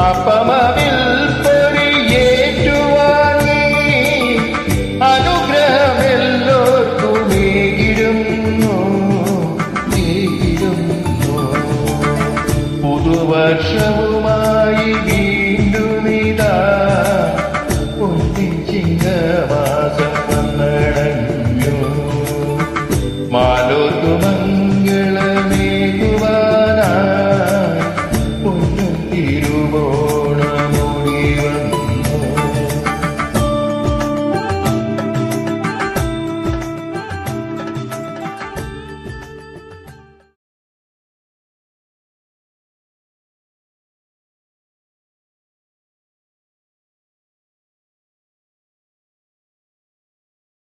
അപമവിൽ പൊറിയേറ്റുവാങ്ങി അനുഗ്രഹമെല്ലോർക്കുമേകിടുന്നു നേകിടുന്നു പുതുവർഷവുമായി വീ